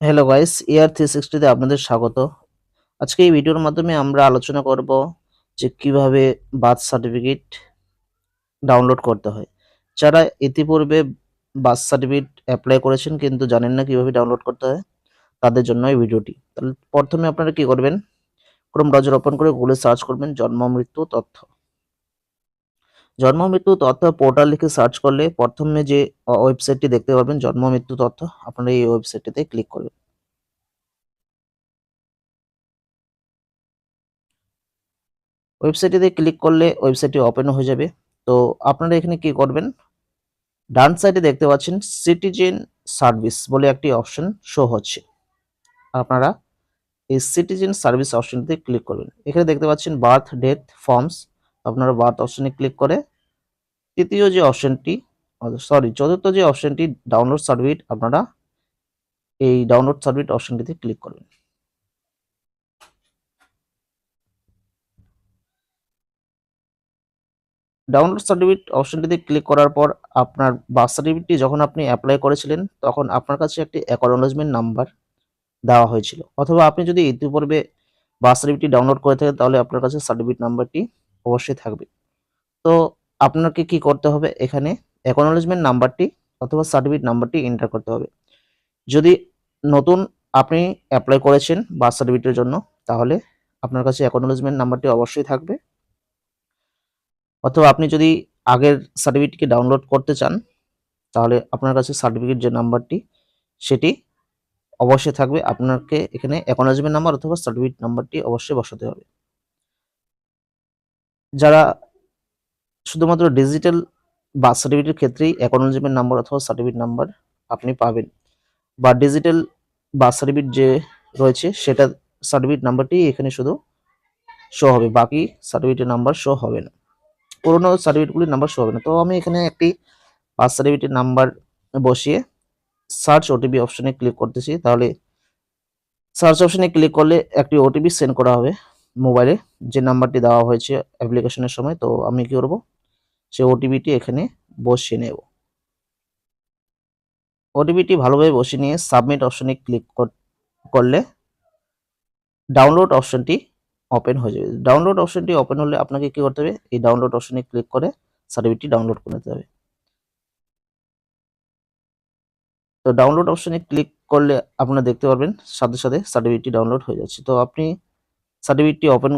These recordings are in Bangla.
হ্যালো গাইস ইয়ার থ্রি সিক্সটিতে আপনাদের স্বাগত। আজকে এই ভিডিওর মাধ্যমে আমরা আলোচনা করব যে কীভাবে বার্থ সার্টিফিকেট ডাউনলোড করতে হয়। যারা ইতিপূর্বে বার্থ সার্টিফিকেট অ্যাপ্লাই করেছেন কিন্তু জানেন না কীভাবে ডাউনলোড করতে হয়, তাদের জন্য এই ভিডিওটি। তাহলে প্রথমে আপনারা কি করবেন? ক্রোম ব্রাউজার ওপেন করে গুগলে সার্চ করবেন, জন্ম, মৃত্যু, তথ্য। জন্ম মৃত্যু তথ্য পোর্টাল লিখে সার্চ করলে প্রথমে যে ওয়েবসাইটটি দেখতে পারবেন জন্ম মৃত্যু তথ্য, আপনারা এই ওয়েবসাইটটিতে ক্লিক করবেন। ওয়েবসাইটটিতে ক্লিক করলে ওয়েবসাইটটি ওপেন হয়ে যাবে। তো আপনারা এখানে কি করবেন? ডান সাইডে দেখতে পাচ্ছেন সিটিজেন সার্ভিস বলে একটি অপশন শো হচ্ছে। আপনারা এই সিটিজেন সার্ভিস অপশনটিতে ক্লিক করবেন। এখানে দেখতে পাচ্ছেন বার্থ ডেথ ফর্মস আপনারা বার্থ অপশনে ক্লিক করে তৃতীয় যে অপশনটি সরি চতুর্থ যে অপশনটি ডাউনলোড সার্টিফিকেট আপনারা এই ডাউনলোড সার্টিফিকেট অপশনটিতে ক্লিক করবেন ডাউনলোড সার্টিফিকেট অপশনটিতে ক্লিক করার পর আপনার বার্থ সার্টিফিকেটটি যখন আপনি অ্যাপ্লাই করেছিলেন, তখন আপনার কাছে একটি অ্যাকনোলেজমেন্ট নাম্বার দেওয়া হয়েছিল। অথবা আপনি যদি ইতিপূর্বে বার্থ সার্টিফিকেটটি ডাউনলোড করে থাকেন, তাহলে আপনার কাছে সার্টিফিকেট নাম্বারটি অবশ্যই থাকবে। তো আপনাকে কি করতে হবে? এখানে অ্যাকনোলেজমেন্ট নাম্বারটি অথবা সার্টিফিকেট নাম্বারটি এন্টার করতে হবে। যদি নতুন আপনি অ্যাপ্লাই করেছেন বার্থ সার্টিফিকেটের জন্য, তাহলে আপনার কাছে অ্যাকনোলেজমেন্ট নাম্বারটি অবশ্যই থাকবে। অথবা আপনি যদি আগের সার্টিফিকেটকে ডাউনলোড করতে চান, তাহলে আপনার কাছে সার্টিফিকেট যে নাম্বারটি, সেটি অবশ্যই থাকবে। আপনাকে এখানে অ্যাকনোলেজমেন্ট নাম্বার অথবা সার্টিফিকেট নাম্বারটি অবশ্যই বসাতে হবে। যারা শুধুমাত্র ডিজিটাল বার্থ সার্টিফিকেটের ক্ষেত্রেই অ্যাকনোলেজমেন্ট নাম্বার অথবা সার্টিফিকেট নাম্বার আপনি পাবেন। বা ডিজিটাল বার্থ সার্টিফিকেট যে রয়েছে, সেটা সার্টিফিকেট নাম্বারটি এখানে শুধু শো হবে, বাকি সার্টিফিকেটের নাম্বার শো হবে না। পুরোনো সার্টিফিকেটগুলির নাম্বার শো হবে না। তো আমি এখানে একটি বার্থ সার্টিফিকেটের নাম্বার বসিয়ে সার্চ ওটিপি অপশনে ক্লিক করতেছি। তাহলে সার্চ অপশনে ক্লিক করলে একটি ওটিপি সেন্ড করা হবে মোবাইলে যে নাম্বারটি দেওয়া হয়েছে অ্যাপ্লিকেশনের সময়, তো আমি কি করব? সে ওটিপিটি এখানে বসিয়ে নেব। ওটিপিটি ভালোভাবে বসিয়ে নিয়ে সাবমিট অপশনে ক্লিক করলে ডাউনলোড অপশনটি ওপেন হয়ে যাবে। ডাউনলোড অপশনটি ওপেন হলে আপনাকে কি করতে হবে? এই ডাউনলোড অপশনে ক্লিক করে সার্টিফিকেটটি ডাউনলোড করে নিতে হবে। তো ডাউনলোড অপশনে ক্লিক করলে আপনারা দেখতে পারবেন সাথে সাথে সার্টিফিকেটটি ডাউনলোড হয়ে যাচ্ছে। তো আপনি সার্টিফিকেটটি ওপেন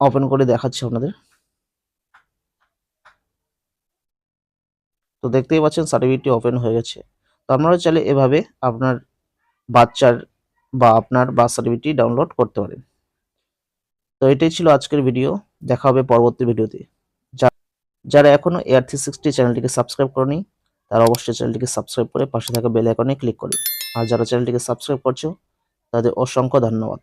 ওপেন করে দেখাচ্ছি আপনাদের। তো দেখতেই পাচ্ছেন সার্টিফিকেটটি ওপেন হয়ে গেছে। তো আপনারা চাইলে এভাবে আপনার বাচ্চার বা আপনার বার্থ সার্টিফিকেটটি ডাউনলোড করতে পারেন। তো এটাই ছিল আজকের ভিডিও দেখা হবে পরবর্তী ভিডিওতে যারা এখনও এয়ার থ্রি সিক্সটি চ্যানেলটিকে সাবস্ক্রাইব করেনি, তারা অবশ্যই চ্যানেলটিকে সাবস্ক্রাইব করে পাশে থাকা বেল আইকনে ক্লিক করুন। আর যারা চ্যানেলটিকে সাবস্ক্রাইব করছ, তাদের অসংখ্য ধন্যবাদ।